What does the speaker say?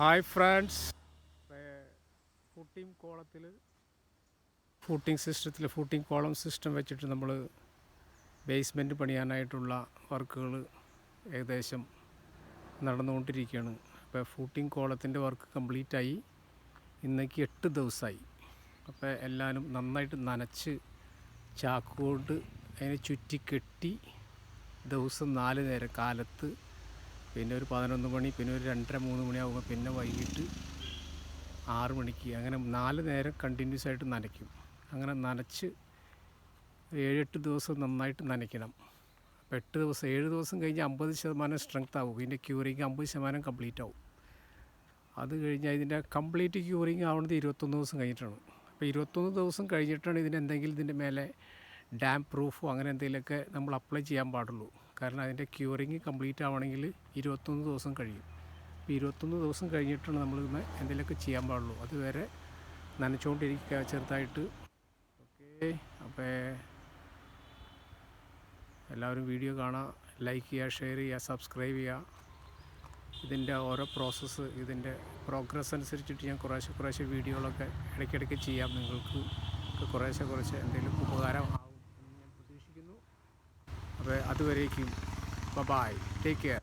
Hi friends footing കോളത്തിൽ footing സിസ്റ്റത്തിൽ footing column system വെച്ചിട്ട് നമ്മൾ ബേസ്മെന്റ് പണിയാനായിട്ടുള്ള വർക്കുകൾ ഏകദേശം നടന്നുകൊണ്ടിരിക്കുകയാണ്. അപ്പോൾ ഫൂട്ടിംഗ് കോളത്തിന്റെ വർക്ക് കംപ്ലീറ്റ് ആയി. ഇന്നേക്ക് എട്ട് ദിവസമായി അപ്പോൾ എല്ലാവരും നന്നായിട്ട് നനച്ച് ചാക്കുകൊണ്ട് അതിനെ ചുറ്റി കെട്ടി ദിവസം നാല് നേരം കാലത്ത് പിന്നെ ഒരു പതിനൊന്ന് മണി പിന്നെ ഒരു രണ്ടര മൂന്ന് മണിയാകുമ്പോൾ പിന്നെ വൈകിട്ട് ആറ് മണിക്ക് അങ്ങനെ നാല് നേരം കണ്ടിന്യൂസ് ആയിട്ട് നനയ്ക്കും. അങ്ങനെ നനച്ച് ഏഴെട്ട് ദിവസം നന്നായിട്ട് നനയ്ക്കണം. അപ്പോൾ എട്ട് ദിവസം ഏഴ് ദിവസം കഴിഞ്ഞ് അമ്പത് ശതമാനം സ്ട്രെങ്ത് ആവും. ഇതിന്റെ ക്യൂറിങ് അമ്പത് ശതമാനം കംപ്ലീറ്റ് ആവും. അത് കഴിഞ്ഞാൽ ഇതിന്റെ കംപ്ലീറ്റ് ക്യൂറിങ് ആവുന്നത് ഇരുപത്തൊന്ന് ദിവസം കഴിഞ്ഞിട്ടാണ്. അപ്പോൾ ഇരുപത്തൊന്ന് ദിവസം കഴിഞ്ഞിട്ടാണ് ഇതിന് എന്തെങ്കിലും ഇതിന്റെ മേലെ ഡാം പ്രൂഫോ അങ്ങനെ എന്തെങ്കിലുമൊക്കെ നമ്മൾ അപ്ലൈ ചെയ്യാൻ പാടുള്ളൂ. കാരണം അതിന്റെ ക്യൂറിങ് കംപ്ലീറ്റ് ആവണമെങ്കിൽ ഇരുപത്തൊന്ന് ദിവസം കഴിയും. അപ്പോൾ ഇരുപത്തൊന്ന് ദിവസം കഴിഞ്ഞിട്ടാണ് നമ്മൾ എന്തെങ്കിലുമൊക്കെ ചെയ്യാൻ പാടുള്ളൂ. അതുവരെ നനച്ചുകൊണ്ടിരിക്കുക ചെറുതായിട്ട്. ഓക്കെ. അപ്പോൾ എല്ലാവരും വീഡിയോ കാണുക ലൈക്ക് ചെയ്യുക ഷെയർ ചെയ്യുക സബ്സ്ക്രൈബ് ചെയ്യുക. ഇതിന്റെ ഓരോ പ്രോസസ്സ് ഇതിന്റെ പ്രോഗ്രസ് അനുസരിച്ചിട്ട് ഞാൻ കുറേശ്ശെ കുറേശ്ശെ വീഡിയോകളൊക്കെ ഇടയ്ക്കിടയ്ക്ക് ചെയ്യാം. നിങ്ങൾക്ക് കുറേശ്ശെ കുറേശ്ശെ എന്തെങ്കിലും ഉപകാരം ആവും എന്ന് ഞാൻ പ്രതീക്ഷിക്കുന്നു അപ്പോൾ അതുവരേക്കും. Bye take care